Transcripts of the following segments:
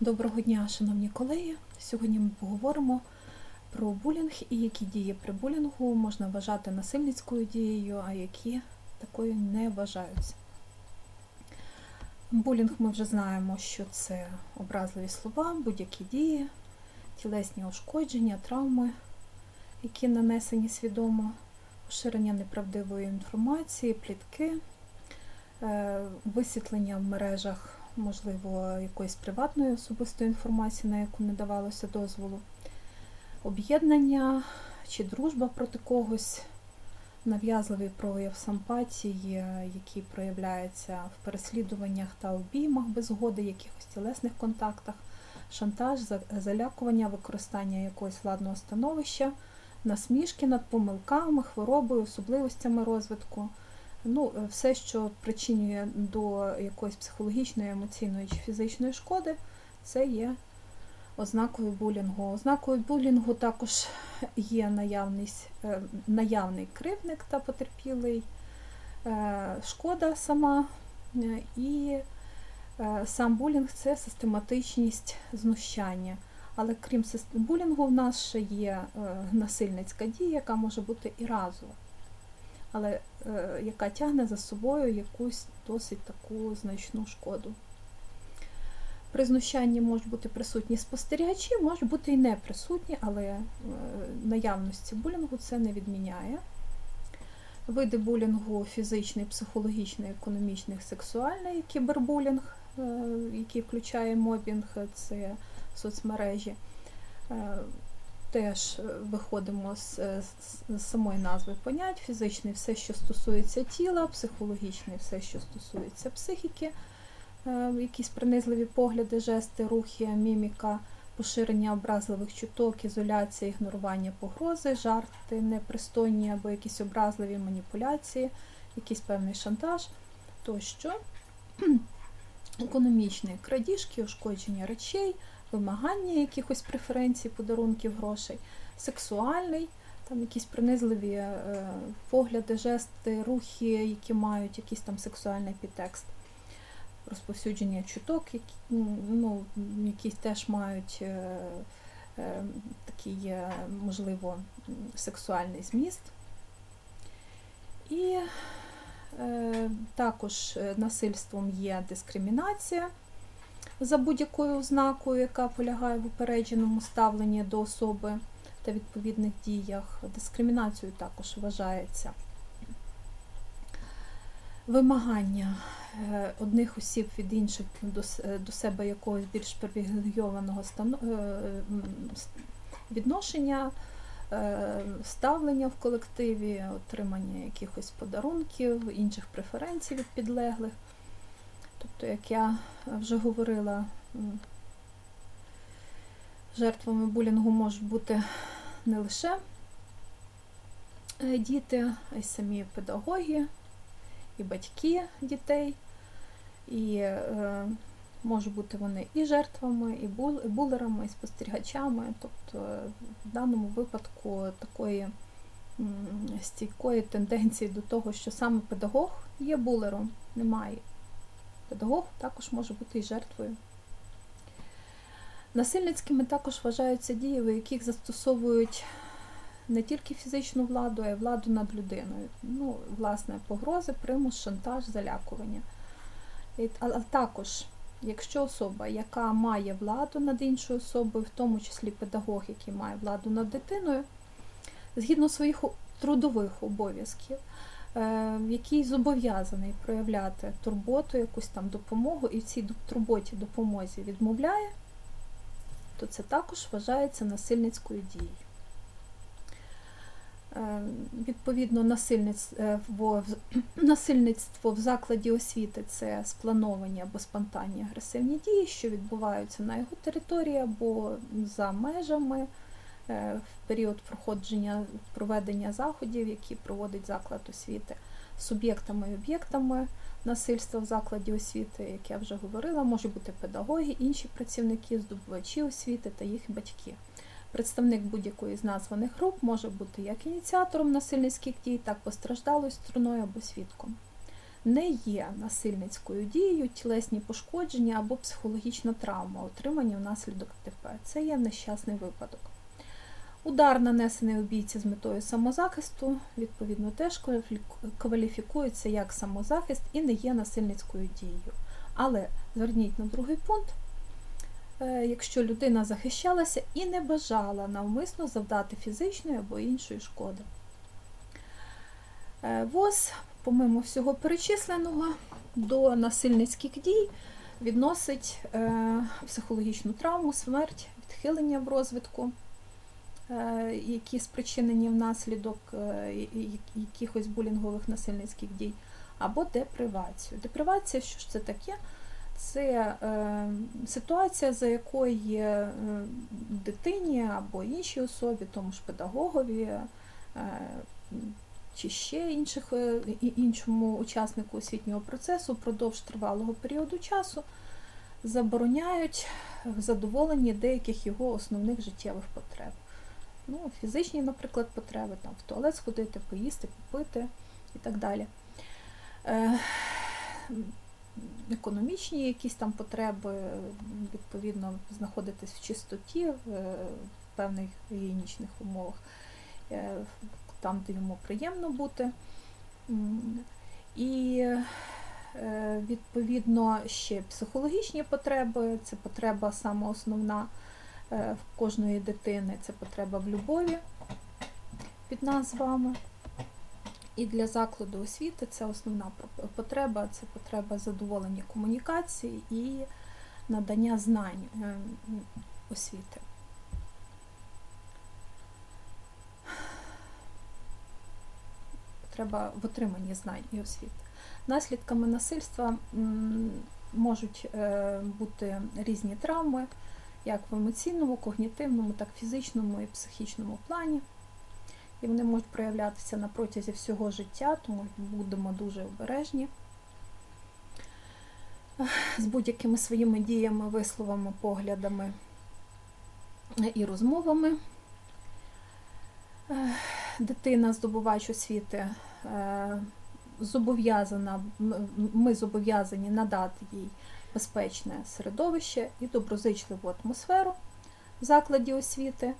Доброго дня, шановні колеги. Сьогодні ми поговоримо про булінг і які дії при булінгу можна вважати насильницькою дією, а які такою не вважаються. Булінг ми вже знаємо, що це образливі слова, будь-які дії, тілесні ушкодження, травми, які нанесені свідомо, поширення неправдивої інформації, плітки, е, висвітлення в мережах можливо, якоїсь приватної особистої інформації, на яку не давалося дозволу, об'єднання чи дружба проти когось, нав'язливий прояв сампатії, який проявляється в переслідуваннях та обіймах без згоди, якихось тілесних контактах, шантаж, залякування, використання якогось владного становища, насмішки над помилками, хворобою, особливостями розвитку. Ну, е, все, що причинює до якоїсь психологічної, емоційної чи фізичної шкоди, це є ознакою булінгу. Ознакою булінгу також є наявність, е, наявний кривдник та потерпілий, е, шкода сама і сам булінг це систематичність знущання. Але крім булінгу, в нас ще є насильницька дія, яка може бути і разова але е, яка тягне за собою якусь досить таку значну шкоду. При знущанні можуть бути присутні спостерігачі, можуть бути і не присутні, але е, наявності булінгу це не відміняє. Види булінгу фізичний, психологічний, економічний, сексуальний, кібербулінг, е, який включає мобінг, це соцмережі. Теж е, виходимо з, е, з- з самої назви понять. Фізичний все, що стосується тіла, психологічний все, що стосується психіки, е, якісь принизливі погляди, жести, рухи, міміка, поширення образливих чуток, ізоляція, ігнорування погрози, жарти непристойні або якісь образливі маніпуляції, якийсь певний шантаж тощо. Економічний крадіжки, ушкодження речей, вимагання якихось преференцій, подарунків, грошей, сексуальний, там якісь принизливі е, погляди, жести, рухи, які мають якийсь там сексуальний підтекст, розповсюдження чуток, які, ну, якісь теж мають е, е, такий, можливо, сексуальний зміст. І також насильством є дискримінація за будь-якою ознакою, яка полягає в упередженому ставленні до особи та відповідних діях. Дискримінацією також вважається вимагання е, одних осіб від інших до, е, себе якогось більш привілейованого е, відношення, ставлення в колективі, отримання якихось подарунків, інших преференцій від підлеглих. Тобто, як я вже говорила, жертвами булінгу можуть бути не лише е, діти, а й самі педагоги, і батьки дітей. І е, можуть бути вони і жертвами, і бул- і булерами, і спостерігачами. Тобто в даному випадку такої стійкої тенденції до того, що саме педагог є булером, немає. Педагог також може бути і жертвою. Насильницькими також вважаються дії, у яких застосовують не тільки фізичну владу, а й владу над людиною. Ну, власне, погрози, примус, шантаж, залякування. І- А а також, якщо особа, яка має владу над іншою особою, в тому числі педагог, який має владу над дитиною, згідно своїх трудових обов'язків, який зобов'язаний проявляти турботу, якусь там допомогу, і в цій турботі допомозі відмовляє, то це також вважається насильницькою дією. Е, Відповідно, насильництво в, насильництво в закладі освіти це сплановані або спонтанні агресивні дії, що відбуваються на його території або за межами е, в період проходження проведення заходів, які проводить заклад освіти, суб'єктами і об'єктами насильства в закладі освіти, як я вже говорила, можуть бути педагоги, інші працівники, здобувачі освіти та їх батьки. Представник будь-якої з названих груп може бути як ініціатором насильницьких дій, так постраждалою стороною або свідком. не є насильницькою дією, тілесні пошкодження або психологічна травма, отримані внаслідок ТП. Це є нещасний випадок. Удар, нанесений убійці з метою самозахисту, відповідно, теж кваліфікується як самозахист і не є насильницькою дією. Але зверніть на другий пункт, е, якщо людина захищалася і не бажала навмисно завдати фізичної або іншої шкоди. Е, ВОЗ, помимо всього перечисленого, до насильницьких дій відносить е, психологічну травму, смерть, відхилення в розвитку, які спричинені внаслідок е, якихось булінгових насильницьких дій, або депривацію. Депривація, що ж це таке? Це е, ситуація, за якої е, дитині або іншій особі, тому ж педагогові, е, чи ще інших, е, іншому учаснику освітнього процесу впродовж тривалого періоду часу забороняють в задоволенні деяких його основних життєвих потреб. Ну, фізичні, наприклад, потреби, там, в туалет сходити, поїсти, попити і так далі. Е, економічні якісь там потреби, відповідно, знаходитись в чистоті в е, певних гігієнічних умовах, е, там, де йому приємно бути. І е, відповідно ще психологічні потреби, це потреба саме основна в кожної дитини, це потреба в любові під нас з вами. І для закладу освіти це основна потреба, це потреба задоволення комунікації і надання знань е, освіти. Потреба в отриманні знань і освіти. Наслідками насильства можуть е, бути різні травми, як в емоційному, когнітивному, так і фізичному і психічному плані і вони можуть проявлятися на протязі всього життя, тому будемо дуже обережні з будь-якими своїми діями, висловами, поглядами і розмовами. Дитина, здобувач освіти, е, зобов'язана, ми зобов'язані надати їй безпечне середовище і доброзичливу атмосферу в закладі освіти.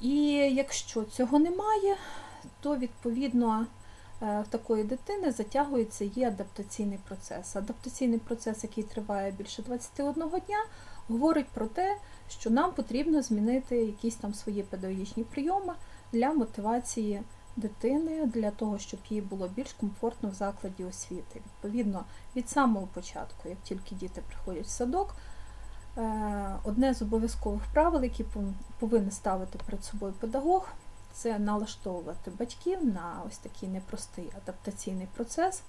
І якщо цього немає, то відповідно е, в такої дитини затягується її адаптаційний процес. Адаптаційний процес, який триває більше 21 дня, говорить про те, що нам потрібно змінити якісь там свої педагогічні прийоми для мотивації дитини, для того, щоб їй було більш комфортно в закладі освіти. Відповідно, від самого початку, як тільки діти приходять в садок, Е, Одне з обов'язкових правил, які повинен ставити перед собою педагог, це налаштовувати батьків на ось такий непростий адаптаційний процес,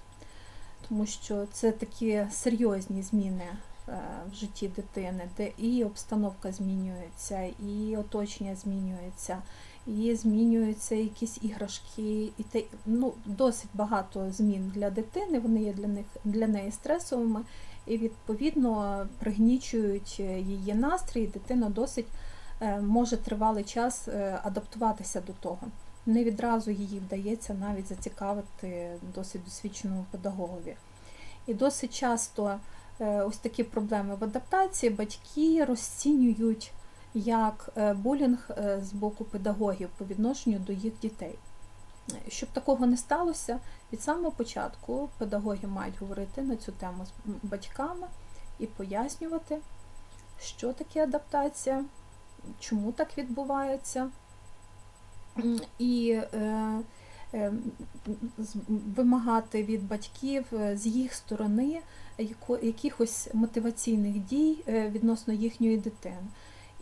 тому що це такі серйозні зміни е, в житті дитини, де і обстановка змінюється, і оточення змінюється, і змінюються якісь іграшки, і те, ну, досить багато змін для дитини, вони є для них для неї стресовими і відповідно пригнічують її настрій, дитина досить е, може тривалий час е, адаптуватися до того. Не відразу її вдається навіть зацікавити досить досвідченому педагогові. І досить часто е, ось такі проблеми в адаптації батьки розцінюють як е, булінг е, з боку педагогів по відношенню до їх дітей. Щоб такого не сталося, від самого початку педагоги мають говорити на цю тему з батьками і пояснювати, що таке адаптація, чому так відбувається, і е, вимагати від батьків з їх сторони якихось мотиваційних дій відносно їхньої дитини.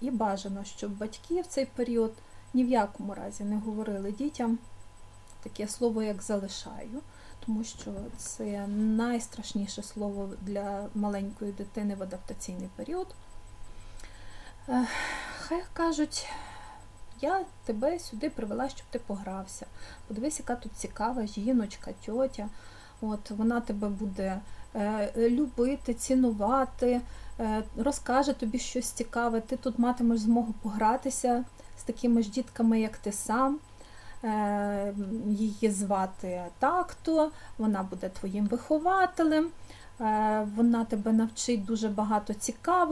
І бажано, щоб батьки в цей період ні в якому разі не говорили дітям таке слово, як залишаю, тому що це найстрашніше слово для маленької дитини в адаптаційний період. Хай кажуть, я тебе сюди привела, щоб ти погрався. Подивись, яка тут цікава жіночка, тьотя. От, вона тебе буде е, любити, цінувати, е, розкаже тобі щось цікаве, ти тут матимеш змогу погратися з такими ж дітками, як ти сам. Е, Її звати так-то, вона буде твоїм вихователем, е, вона тебе навчить дуже багато цікавого.